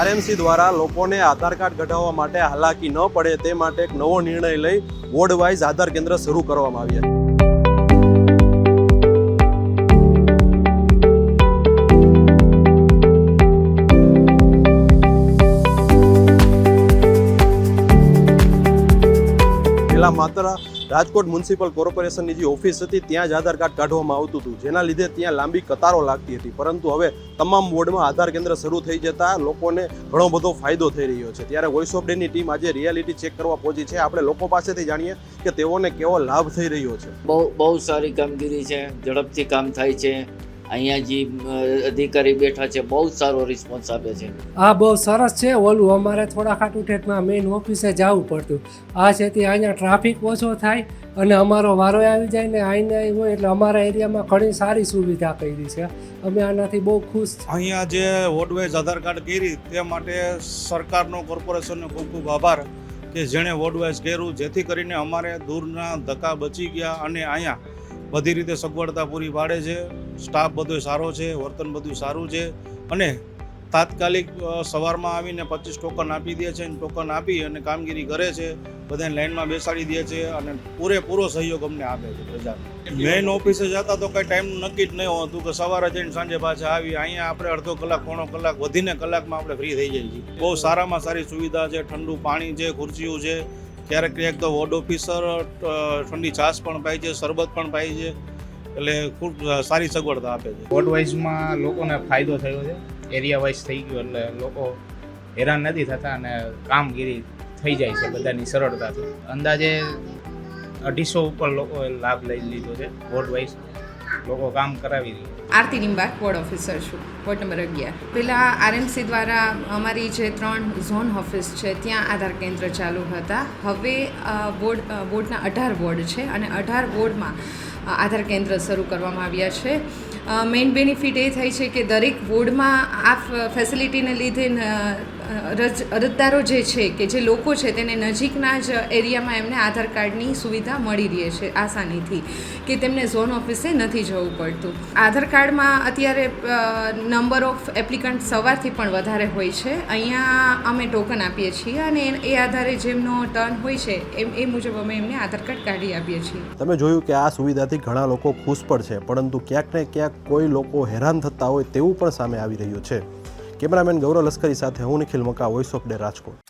RMC દ્વારા લોકોને આધાર card કઢાવવા માટે હાલાકી ન પડે તે માટે એક નવો નિર્ણય લઈ વોર્ડ વાઇઝ આધાર કેન્દ્ર શરૂ કરવામાં આવ્યા. પહેલા માત્ર રાજકોટ મ્યુનિસિપલ કોર્પોરેશનની જે ઓફિસ હતી, ત્યાં જ આધાર કાર્ડ કાઢવામાં આવતું હતું. જેના લીધે ત્યાં લાંબી કતારો લાગતી હતી. પરંતુ હવે તમામ વોર્ડમાં આધાર કેન્દ્ર શરૂ થઈ જતા લોકોને ઘણો બધો ફાયદો થઈ રહ્યો છે. ત્યારે વોઇસ ઓફ ડેની ટીમ આજે રિયાલિટી ચેક કરવા પહોંચી છે. આપણે લોકો પાસેથી જાણીએ કે તેઓને કેવો લાભ થઈ રહ્યો છે. બહુ બહુ સારી કામગીરી છે. ઝડપથી કામ થાય છે. અહીંયા જે અધિકારી બેઠા છે બહુ સારો રિસ્પોન્સ આપે છે. આ બહુ સરસ છે ઓલું અમારે થોડા ખાટું ઠેઠમાં મેઇન ઓફિસે જવું પડતું. આ છે તે અહીંયા ટ્રાફિક ઓછો થાય અને અમારો વારો આવી જાય ને આઈને હોય એટલે અમારા એરિયામાં ઘણી સારી સુવિધા કરી છે. અમે આનાથી બહુ ખુશ છીએ અહીંયા જે વોર્ડવાઇઝ આધાર કાર્ડ કરી તે માટે સરકારનો કોર્પોરેશનનો ખૂબ ખૂબ આભાર કે જેણે વોર્ડવાઇઝ કર્યું જેથી કરીને અમારે દૂરના ધક્કા બચી ગયા અને અહીંયા બધી રીતે સગવડતા પૂરી પાડે છે. સ્ટાફ બધો સારો છે, વર્તન બધું સારું છે અને તાત્કાલિક સવારમાં આવીને પચીસ ટોકન આપી દે છે અને ટોકન આપી અને કામગીરી કરે છે. બધાને લાઈનમાં બેસાડી દે છે અને પૂરેપૂરો સહયોગ અમને આપે છે પ્રજાને. મેઇન ઓફિસે જતા તો કંઈ ટાઈમ નક્કી જ નહીં હોતું કે સવારે જઈને સાંજે પાછા આવી અહીંયા આપણે અડધો કલાક, પોણો કલાક, વધીને કલાકમાં આપણે ફ્રી થઈ જઈએ છીએ. બહુ સારામાં સારી સુવિધા છે, ઠંડુ પાણી છે, ખુરશીઓ છે. ક્યારેક ક્યારેક તો વોર્ડ ઓફિસર ઠંડી છાશ પણ પાય છે, શરબત પણ પાય છે, એટલે ખૂબ સારી સગવડતા આપે છે. વોર્ડ વાઇઝમાં લોકોને ફાયદો થયો છે. એરિયા વાઇઝ થઈ ગયું એટલે લોકો હેરાન નથી થતા અને કામગીરી થઈ જાય છે બધાની સરળતાથી. અંદાજે અઢીસો ઉપર લોકોએ લાભ લઈ લીધો છે વોર્ડ વાઇઝ. લોકો કામ કરાવી રહ્યા આરતી નિંબાર વોર્ડ ઓફિસર છું, વોર્ડ નંબર અગિયાર. પહેલાં આરએમસી દ્વારા અમારી જે ત્રણ ઝોન ઓફિસ છે, ત્યાં આધાર કેન્દ્ર ચાલુ હતા. હવે બોર્ડ બોર્ડના અઢાર વોર્ડ છે અને અઢાર વોર્ડમાં આધાર કેન્દ્ર શરૂ કરવામાં આવ્યા છે. મેઇન બેનિફિટ એ થાય છે કે દરેક વોર્ડમાં આ ફેસિલિટીને લીધે રજ, અરજદારો જે છે કે જે લોકો છે તેને નજીકના જ એરિયામાં એમને આધાર કાર્ડની સુવિધા મળી રહે છે આસાનીથી, કે તેમને ઝોન ઓફિસે નથી જવું પડતું. આધાર કાર્ડમાં અત્યારે નંબર ઓફ એપ્લિકન્ટ સવારથી પણ વધારે હોય છે. અહીંયા અમે ટોકન આપીએ છીએ અને એ- આધારે જેમનો ટર્ન હોય છે, એમ, એ મુજબ અમે એમને આધાર કાર્ડ કાઢી આપીએ છીએ. તમે જોયું કે આ સુવિધાથી ઘણા લોકો ખુશ પણ છે, પરંતુ ક્યાંક ને ક્યાંક કોઈ લોકો હેરાન થતા હોય તેવું પણ સામે આવી રહ્યું છે. કેમેરામેન ગૌરવ લશ્કરી સાથે હું Nikhil Maka voice of day Rajkot